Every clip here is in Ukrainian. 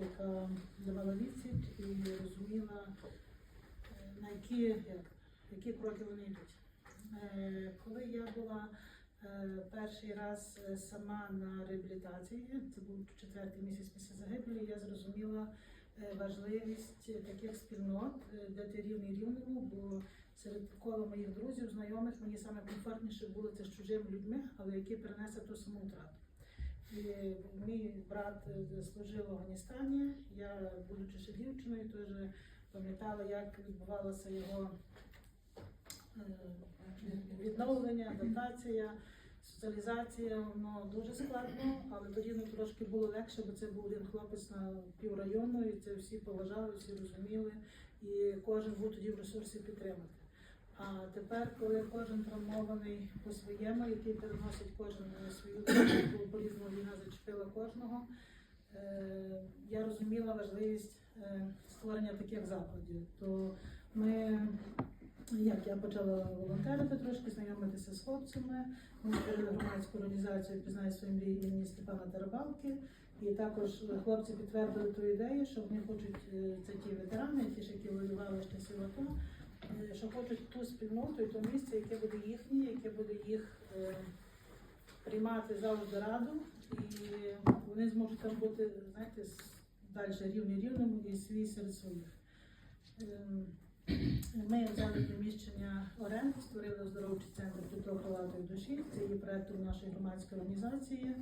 яка давала відсіч і розуміла, е, на які, як, які кроки вони йдуть. Е, Коли я була е, перший раз сама на реабілітації, це був четвертий місяць після загибелі, я зрозуміла важливість таких спільнот, де ти рівний рівному, бо серед кола моїх друзів, знайомих, мені саме комфортніше було це з чужими людьми, але які перенесли ту саму втрату. Мій брат е, служив в Афганістані. Я, будучи ще дівчиною, теж пам'ятала, як відбувалося його е, відновлення, адаптація, соціалізація. Воно дуже складно, але тоді ну, трошки було легше, бо це був один хлопець на піврайону, і це всі поважали, всі розуміли, і кожен був тоді в ресурсі підтримати. А тепер, коли кожен травмований по своєму, який переносить кожен на свою бо по-різному війна зачепила кожного, е, я розуміла важливість е, створення таких закладів. То ми, як я почала волонтерити трошки, знайомитися з хлопцями. Ми створили громадську організацію «Пізнай свої мрії імені Степана Тарабалки. І також хлопці підтвердили ту ідею, що вони хочуть е, це ті ветерани, ті ж, які воювали з часів АТО, е, що хочуть ту спільноту і то місце, яке буде їхнє, яке буде їх е, приймати завжди раду, і вони зможуть там бути, знаєте, далі рівні рівному і свій серед своїх. Ем, Ми взяли приміщення оренди, створили оздоровчий центр крилатої душі. Це є проектом нашої громадської організації.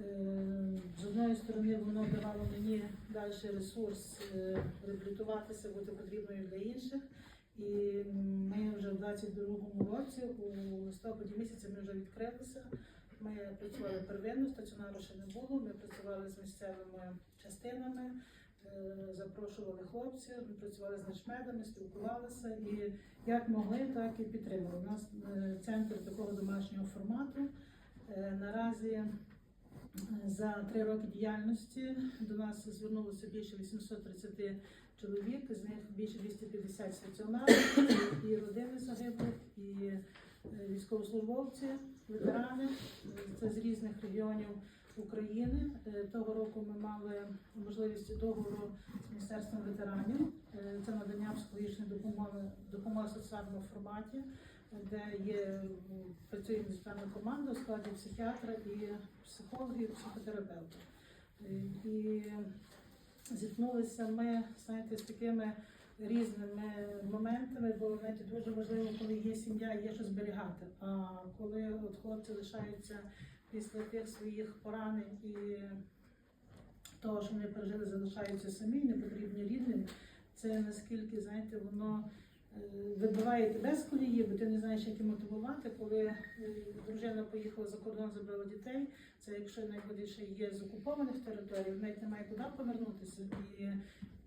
Е, З одної сторони, воно давало мені далі ресурс е, реабілітуватися, бути потрібною для інших. І ми вже в 22-му році, у листопаді місяці, ми вже відкрилися. Ми працювали первинно, стаціонару ще не було. Ми працювали з місцевими частинами, е, запрошували хлопців, ми працювали з начмедами, спілкувалися і як могли, так і підтримали. У нас е, центр такого домашнього формату. Е, Наразі за три роки діяльності до нас звернулося більше 830 чоловік, з них більше 250 стаціонарів, і родини загиблих, і е, військовослужбовці, ветерани. Е, Це з різних регіонів України. Е, Того року ми мали можливість договору з міністерством ветеранів. Це надання психологічної допомоги, допомоги в соціальному форматі, де є працює муніципальна команда у складі психіатра і психологів, психотерапевтів. Е, І зіткнулися ми знаєте, з такими різними моментами, бо знаєте, дуже важливо, коли є сім'я, є що зберігати. А коли от хлопці лишаються після тих своїх поранень і того, що вони пережили, залишаються самі, не потрібні рідним, це наскільки знаєте, воно вибиває тебе з колії, бо ти не знаєш, як їх мотивувати, коли е, дружина поїхала за кордон, забрала дітей. Це якщо найбільше є з окупованих територій, навіть немає куди повернутися. І,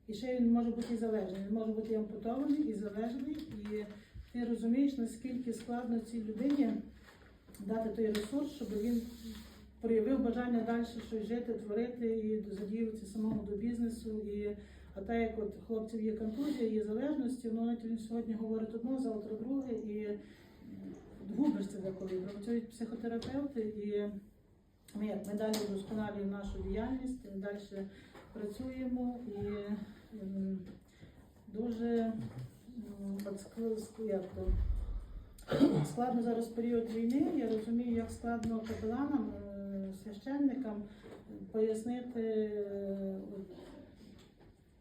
і ще він може бути і залежний. Він може бути і ампутований, і залежний. І ти розумієш, наскільки складно цій людині дати той ресурс, щоб він проявив бажання далі щось жити, творити і задіюватися самому до бізнесу. І, а так як от хлопців є контузія, є залежності, ну навіть він сьогодні говорить одно, завтра друге, і м, губишся деколи. Працюють психотерапевти, і ми, як, ми далі вдосконалюємо нашу діяльність, далі працюємо і дуже м, от ск- ск- як то, складно зараз період війни. Я розумію, як складно капеланам, е, священникам пояснити е,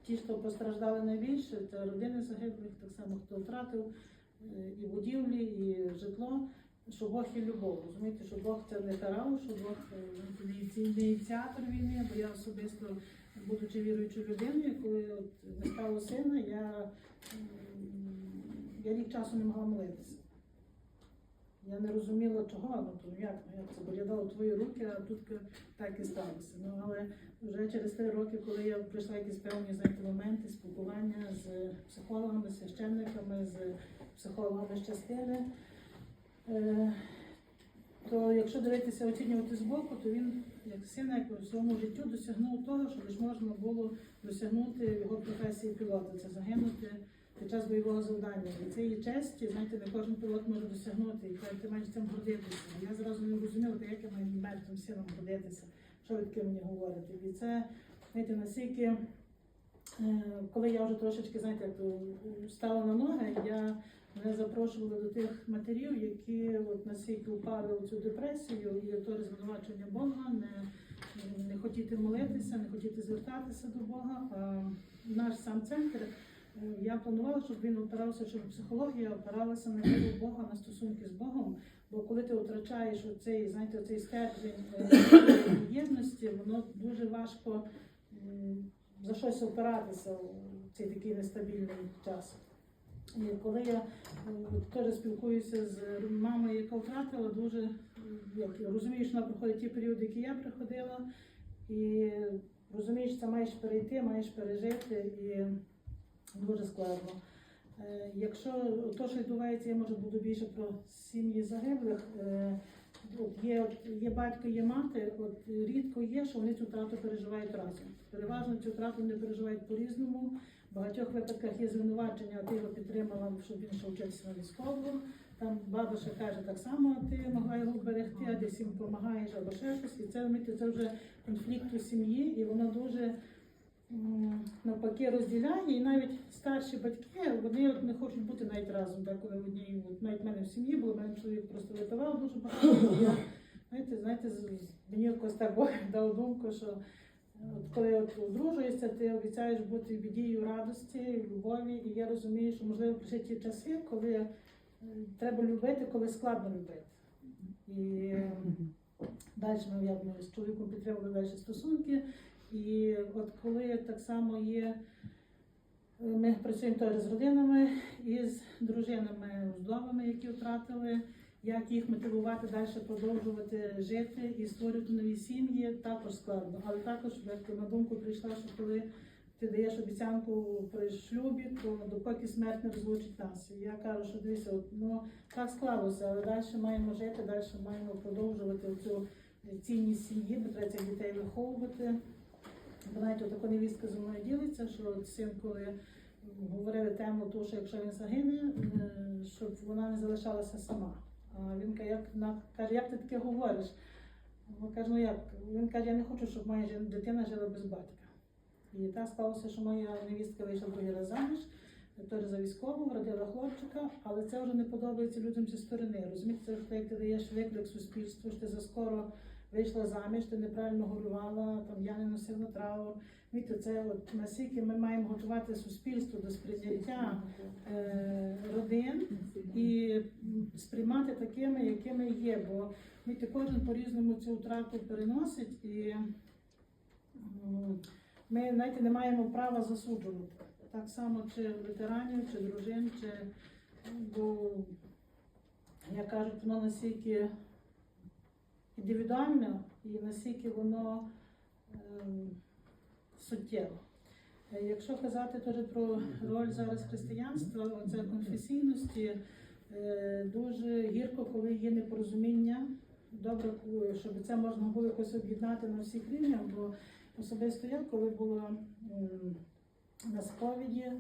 ті, хто постраждали найбільше, це родини загиблих, так само хто втратив е, і будівлі, і житло. Що Бог є любов, розумієте, що Бог це не карав, що Бог не ініціатор війни, бо я особисто, будучи віруючою людиною, коли от не стало сина, я, я рік часу не могла молитися. Я не розуміла, чого, ну то як, ну як це, бо твої руки, а тут так і сталося. Ну але вже через три роки, коли я пройшла якісь певні знаєте, моменти спілкування з психологами, священниками, з психологами з частини, е, то якщо дивитися оцінювати збоку, то він як син як у своєму життю досягнув того, що лише можна було досягнути в його професії пілота. Це загинути під час бойового завдання. І це є честі, знаєте, не кожен пілот може досягнути, і кажуть, ти маєш цим гордитися. Я зразу не розуміла, як я маю мертвим сином гордитися, що ви таке мені говорите. І це знаєте, наскільки, е, коли я вже трошечки, знаєте, стала на ноги, я мене запрошували до тих матерів, які от настільки впали у цю депресію і то звинувачення Бога, не, не хотіти молитися, не хотіти звертатися до Бога. А наш сам центр. Я планувала, щоб він опирався, щоб психологія опиралася на віру Бога, на стосунки з Богом. Бо коли ти втрачаєш оцей, знаєте, оцей стержень єдності, воно дуже важко за щось опиратися у цей такий нестабільний час. І коли я е, теж спілкуюся з мамою, яка втратила, дуже м, як розумієш, вона проходить ті періоди, які я приходила, і розумієш, це маєш перейти, маєш пережити, і дуже складно. Е, Якщо то, що відбувається, я може буду більше про сім'ї загиблих. Е, От є, є батько, є мати. От рідко є, що вони цю втрату переживають разом. Переважно цю втрату вони переживають по-різному. В багатьох випадках є звинувачення, а ти його підтримала, щоб він ще вчився на військового. Там баба ще каже так само, а ти могла його берегти, а десь їм допомагаєш або ще щось. І це, це вже конфлікт у сім'ї, і воно дуже навпаки розділяє. І навіть старші батьки вони не хочуть бути навіть разом, коли в одній, навіть в мене в сім'ї було, мене чоловік просто випивав дуже багато. Я, знаєте, знаєте, мені якось так Бог дав думку, що от коли от одружуєшся, ти обіцяєш бути в біді радості, любові. І я розумію, що можливо прийшли ті часи, коли е, треба любити, коли складно любити. І далі ми я з чоловіком підтримували далі стосунки. І от коли так само є, е, ми працюємо теж з родинами і з дружинами, вдовами, які втратили, як їх мотивувати далі продовжувати жити і створювати нові сім'ї, також складно. Але також на думку прийшла, що коли ти даєш обіцянку при шлюбі, то допоки смерть не розлучить нас. Я кажу, що дивіться, ну так склалося, але далі маємо жити, далі маємо продовжувати цю цінність сім'ї, бо треба дітей виховувати. Бо навіть така невістка зі мною ділиться, що син, коли говорили тему, ту, що якщо він загине, е, щоб вона не залишалася сама. А він каже, як, на- каже, як ти таке говориш? Вона каже, ну як? Він каже, я не хочу, щоб моя дитина жила без батька. І так сталося, що моя невістка вийшла другий раз заміж, теж за військового, родила хлопчика, але це вже не подобається людям зі сторони. Розумієте, як ти даєш виклик суспільству, що ти заскоро вийшла заміж, ти неправильно горювала, там я не носила траур. Знаєте, це от наскільки ми маємо готувати суспільство до сприйняття е, родин і сприймати такими, якими є. Бо знаєте, кожен по-різному цю втрату переносить і м, ми знаєте, не маємо права засуджувати. Так само чи ветеранів, чи дружин, чи бо як кажуть, воно настільки індивідуально і наскільки воно ем, суттєво. Е, Якщо казати теж про роль зараз християнства, оце конфесійності, е, дуже гірко, коли є непорозуміння. Добре, щоб це можна було якось об'єднати на всіх рівнях, бо особисто я, коли була м, на сповіді,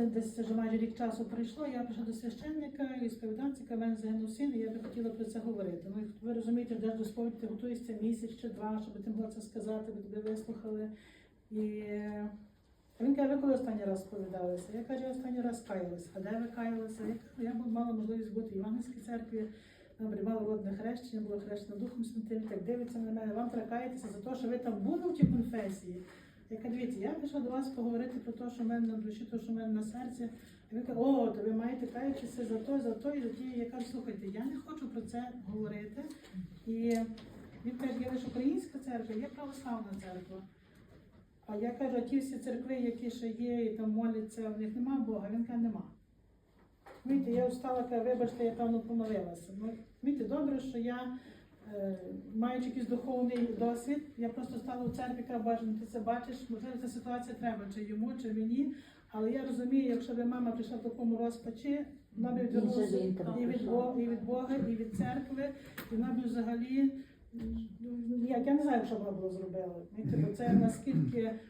десь вже майже рік часу пройшло, я прийшла до священника і сповіданці, в мене загинув син, і я би хотіла про це говорити. Ну, ви розумієте, де до сповіді ти готуєшся місяць чи два, щоб ти могла це сказати, ви тебе вислухали. І е, він каже, ви коли останній раз сповідалися? Я кажу, я останній раз каялася. А де ви каялися? Я кажу, мала можливість бути в Іванівській церкві, там приймала водне хрещення, було хрещено Духом Святим, так дивиться на мене, вам треба за те, що ви там були в тій конфесії. Я кажу, дивіться, я прийшла до вас поговорити про те, що в мене на душі, те, що в мене на серці. І він каже, о, то ви маєте каятися за то, за то і за ті. Я кажу, слухайте, я не хочу про це говорити. І він каже, є лише українська церква, є православна церква. А я кажу, а ті всі церкви, які ще є, і там моляться, в них нема Бога, він каже, нема. Знаєте, я встала, каже, вибачте, я певно помилилася. Ну, знаєте, добре, що я, маючи якийсь духовний досвід, я просто стала у церкві, боже, ну ти це бачиш, можливо, ця ситуація треба, чи йому, чи мені. Але я розумію, якщо би мама прийшла в такому розпачі, вона б відвернулася і від. Бога, і від Бога, і від церкви, і вона б взагалі, ну, як я не знаю, що вона була зробила. Це наскільки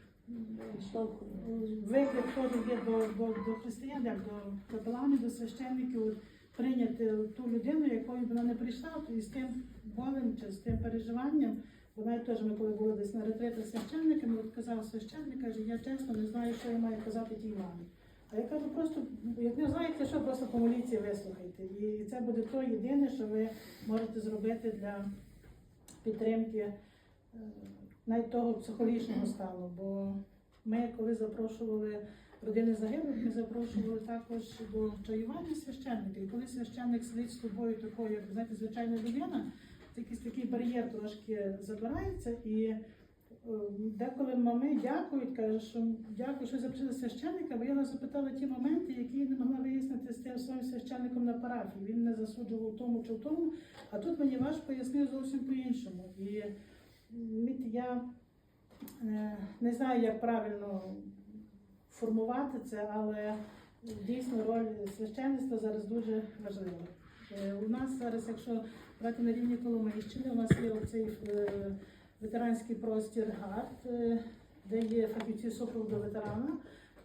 виклик теж є до, до, до християн, як до капеланів, до священників, прийняти ту людину, якою вона не прийшла, і з тим болем чи з тим переживанням, Вона теж ми коли були десь на ретритах священниками, от казав священник, каже, я чесно не знаю, що я маю казати тій мамі. А я кажу, просто як не знаєте, що просто помоліться вислухайте. І це буде то єдине, що ви можете зробити для підтримки е, навіть того психологічного стану. Бо ми, коли запрошували родини загиблих, ми запрошували також до чаювання священника. І коли священник сидить з тобою такою, як знаєте, звичайна людина, це якийсь такий бар'єр трошки забирається і. е, Деколи мами дякують, кажуть, що дякую, що запитали священника, бо я його запитала ті моменти, які не могла вияснити з тим своїм священником на парафії. Він не засуджував в тому чи в тому, а тут мені ваш пояснив зовсім по-іншому. І я е, не знаю, як правильно формувати це, але дійсно роль священництва зараз дуже важлива. Е, У нас зараз, якщо брати на рівні Коломийщини, у нас є оцей е, ветеранський простір ГАРД, е, де є фахівці супроводу ветерана.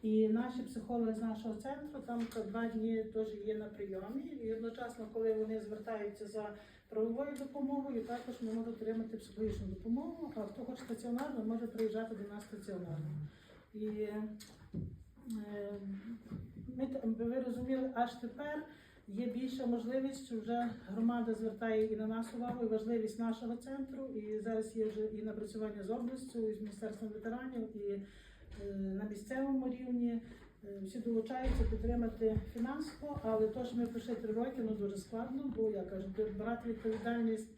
І наші психологи з нашого центру там два дні теж є на прийомі. І одночасно, коли вони звертаються за правовою допомогою, також ми можуть отримати психологічну допомогу. А хто хоче стаціонарно, може приїжджати до нас стаціонарно. І е, ми, ви розуміли, аж тепер є більша можливість, що вже громада звертає і на нас увагу, і важливість нашого центру. І зараз є вже і напрацювання з областю, і з міністерством ветеранів, і е, на місцевому рівні. Е, Всі долучаються підтримати фінансово, але то, що ми пройшли три роки, ну дуже складно, бо я кажу, брати відповідальність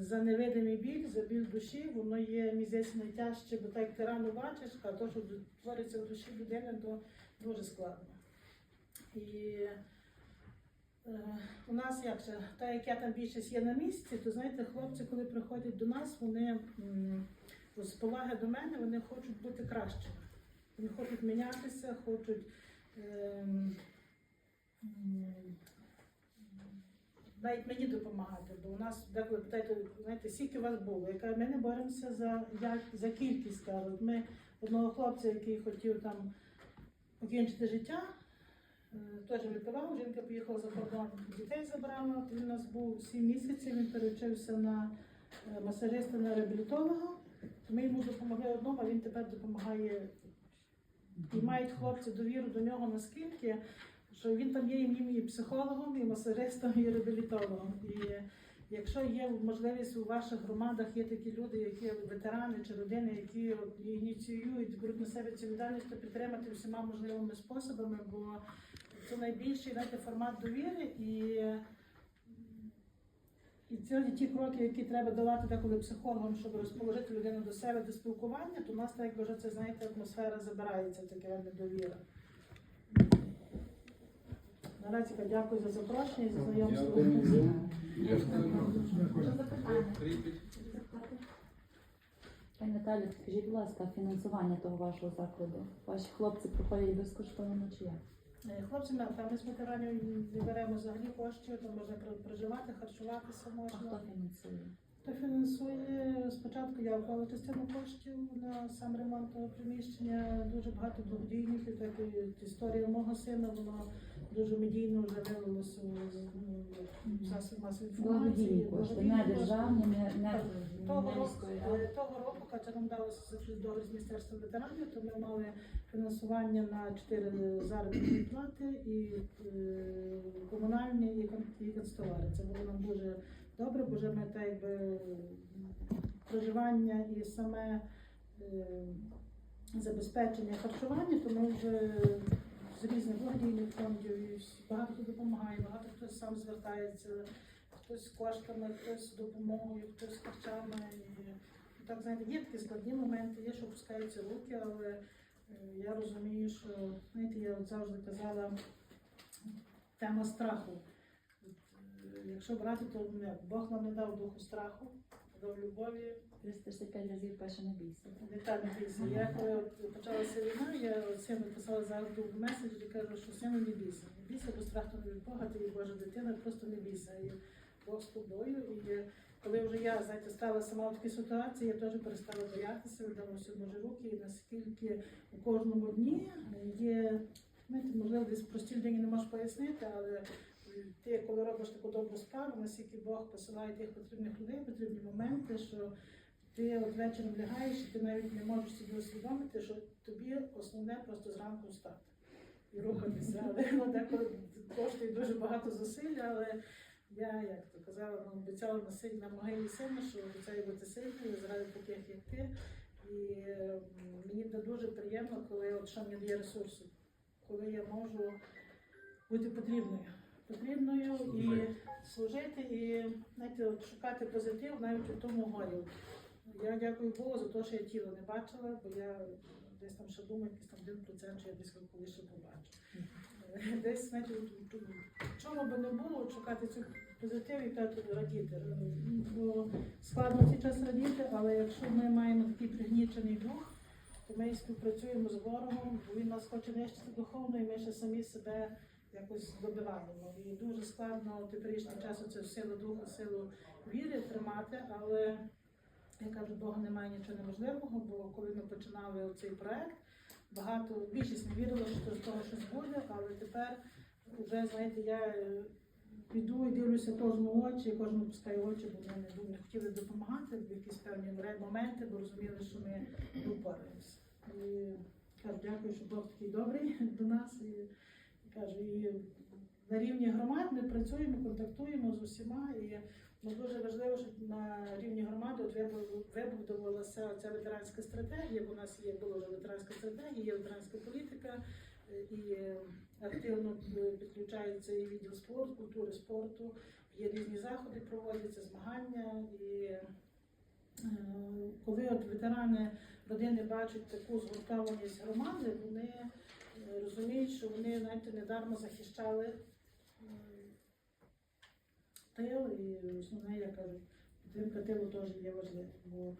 за невидимий біль, за біль душі, воно є мізець найтяжче, бо так як ти рано бачиш, а то, що твориться в душі людини, то дуже складно. І е, у нас як же, так як я там більшість є на місці, то знаєте, хлопці, коли приходять до нас, вони з поваги до мене, вони хочуть бути кращими. Вони хочуть мінятися, хочуть. ем, навіть мені допомагати, бо у нас деколи питають, знаєте, скільки вас було? Я кажу, ми не боремося за, як, за кількість. Кажу. Ми одного хлопця, який хотів там покінчити життя, е, теж випивав, жінка поїхала за кордон, дітей забрала. Він у нас був 7 місяців, він перевчився на е, масажиста, на реабілітолога. Ми йому допомогли одному, а він тепер допомагає і мають хлопці довіру до нього наскільки, що він там є і психологом, і масажистом, і реабілітологом. І якщо є можливість у ваших громадах, є такі люди, які ветерани чи родини, які ініціюють, беруть на себе цю відповідальність, то підтримати всіма можливими способами, бо це найбільший знаєте, формат довіри і. І це ті кроки, які треба давати деколи психологам, щоб розположити людину до себе до спілкування, то у нас так вже це знаєте, атмосфера забирається, таке недовіра. Наразі дякую за запрошення і за знайомство. Пані Наталі, скажіть, будь ласка, фінансування того вашого закладу. Ваші хлопці проходять безкоштовно чи як? Е, Хлопці, там ми з ветеранів не беремо взагалі коштів, там можна проживати, харчуватися А можна. хто фінансує? Хто фінансує спочатку я вклала частину коштів на сам ремонт того приміщення. Дуже багато благодійників, так і історія мого сина, воно дуже медійно вивелося в засіб масової інформації. Благодійні державні, не, Того року, е, того року, хоча нам далося заключити договір з міністерством ветеранів, то ми мали фінансування на чотири заробітні плати і е, комунальні і, канцтовари. Це було нам дуже добре, бо вже ми так якби проживання і саме е, забезпечення харчування, то ми вже з різних благодійних фондів і багато хто допомагає, багато хто сам звертається хтось з коштами, хтось з допомогою, хтось з харчами. Так знаєте, є такі складні моменти, є, що опускаються руки, але е, я розумію, що знаєте, я от завжди казала тема страху. Е, Якщо брати, то Бог нам не дав духу страху, дав любові, 365 разів пише не бійся. Віталій бійся. Я коли почалася війна, я от сину писала завжди в меседжі, кажу, що сину не бійся. Не бійся, бо страх не від Бога, ти Божа дитина, просто не бійся. І Бог з тобою. І коли вже я знаєте, стала сама в такій ситуації, я теж перестала боятися, віддала все в Божі руки, і наскільки у кожному дні є, знаєте, можливо, десь прості людині не можеш пояснити, але ти, коли робиш таку добру справу, наскільки Бог посилає тих потрібних людей, потрібні моменти, що ти от вечором лягаєш, і ти навіть не можеш собі усвідомити, що тобі основне просто зранку встати і рухатися. Але деколи коштує дуже багато зусиль, але я, як то казала, ну, обіцяла на на могилі сина, що обіцяю бути сильною заради таких, як ти. І мені дуже приємно, коли от що мені дає ресурси, коли я можу бути потрібною. Потрібною і служити, і знаєте, от шукати позитив навіть у тому горі. Я дякую Богу за те, що я тіло не бачила, бо я десь там ще думаю, якийсь там один процент, що я десь колись ще побачу. Е, Десь, знаєте, чому би не було, шукати цю позитив і так радіти. Е, Бо складно цей час радіти, але якщо ми маємо такий пригнічений дух, то ми співпрацюємо з ворогом, бо він нас хоче нищити духовно, і ми ще самі себе якось добиваємо. І дуже складно в теперішній час це силу духу, силу віри тримати, але я кажу, Бога немає нічого неможливого, бо коли ми починали цей проект, багато більшість не вірила, що з того щось буде, але тепер вже знаєте, я е, піду і дивлюся кожну очі, кожну пускаю очі, бо ми не, не хотіли допомагати в якісь певні моменти, бо розуміли, що ми не. І кажу, дякую, що Бог такий добрий до нас. І кажу, і на рівні громад ми працюємо, контактуємо з усіма. І ну, дуже важливо, щоб на рівні громади от вибу- вибудувалася ця ветеранська стратегія, бо у нас є була вже ветеранська стратегія, є ветеранська політика, і активно підключається і відділ спорту, культури спорту. Є різні заходи, проводяться змагання. І е, коли от ветерани родини бачать таку згуртованість громади, вони розуміють, що вони навіть недармо захищали тил, і основне, я кажу, підтримка тилу теж є важливою. Бо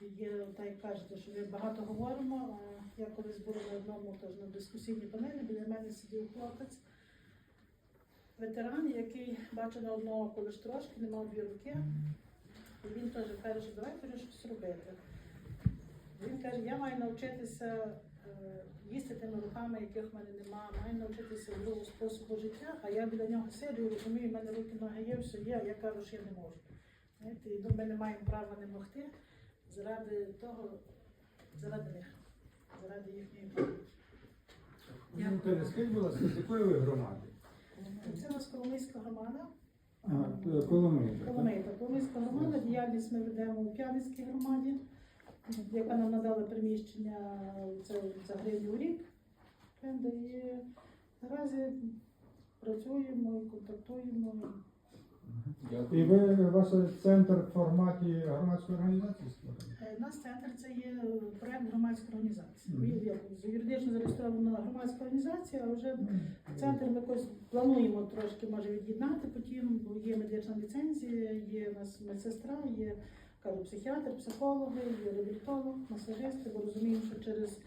є, так як кажете, що ми багато говоримо. А я колись була на одному теж на дискусійній панелі, біля мене сидів хлопець, ветеран, який бачив на одного колись трошки, не мав дві руки. І він теж каже, що давай щось робити. Він каже, я маю навчитися їсти тими руками, яких в мене нема, маю навчитися другого способу життя, а я біля нього сиджу і розумію, в мене руки, ноги є, все є, а я кажу, що я не можу. Знаєте, і ми не маємо права не могти заради того, заради них, заради їхньої пам'яті. Скажіть, будь ласка, з якої ви громади? Це у нас Коломийська громада. Коломийка. Коломийська громада, діяльність ми ведемо у П'яницькій громаді, яка нам надала приміщення це за гривню у рік. І наразі працюємо і контактуємо. І ви ваш центр в форматі громадської організації створений? Е, У нас центр це є проект громадської організації. Як юридично зареєстрована громадська організація, а вже Центр ми якось плануємо трошки може від'єднати потім, бо є медична ліцензія, є у нас медсестра, є кажу, психіатр, психологи, реабілітолог, масажисти, бо розуміємо, що через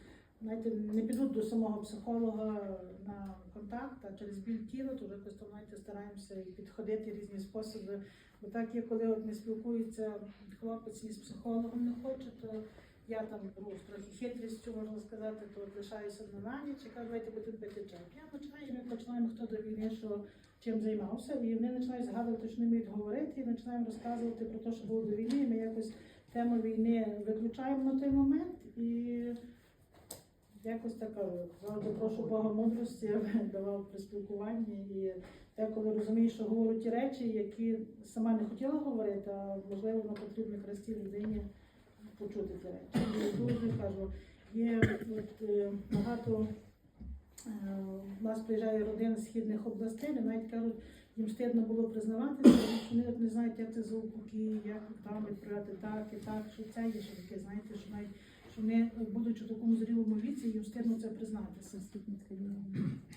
знаєте, не підуть до самого психолога на контакт, а через біль тіла, то вже якось там знаєте, стараємося і підходити різні способи. Бо так є, коли от не спілкується хлопець із психологом не хоче, то я там трохи хитрістю, можна сказати, то лишаюся на ніч і кажу, давайте будемо пити чай. Я і ми починаємо, хто до війни, що чим займався, і вони починають згадувати, що не вміють говорити, і починаємо розказувати про те, що було до війни. Ми якось тему війни виключаємо на той момент і якось так кажу, прошу Бога мудрості, давав при спілкуванні. І деколи розумію, що говорю ті речі, які сама не хотіла говорити, а можливо на потрібно хресті людині почути ті речі. Дуже кажу, є от, е, багато е, у нас приїжджає родина з східних областей, вони навіть кажуть, їм стидно було признаватися, тому що вони от не знають, як це звуки, як там відправляти так і так, що це є, що таке, знаєте, що навіть що вони, будучи в такому зрілому віці, їм стидно це признатися.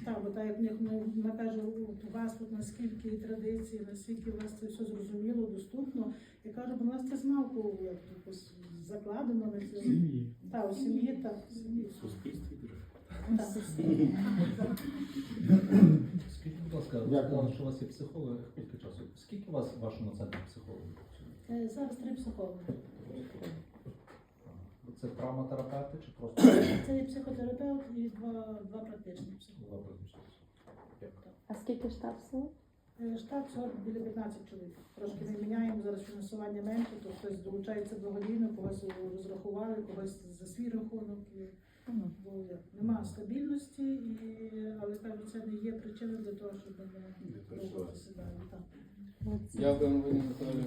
Так, бо так як в них ну, вона каже, у вас тут наскільки традиції, наскільки у вас це все зрозуміло, доступно. Я кажу, бо у нас це змалку як якось закладено на це. Сім'ї. Так, у сім'ї, так, сім'ї. В суспільстві. Скажіть, будь ласка, Дякую. що у вас є психолог, скільки часу? Скільки у вас в вашому центрі психологів? Е, Зараз три психологи. Це травматерапевти чи просто Це є психотерапевт і два, два практичні психологи. Добре, Дякую. А скільки штат всього? Штат біля 15 чоловік. Трошки ми міняємо зараз фінансування менше, то хтось долучається благодійно, когось розрахували, когось за свій рахунок. Бо нема стабільності, і, але кажу, це не є причиною для того, щоб ми довго засідали. Дякую, Наталію.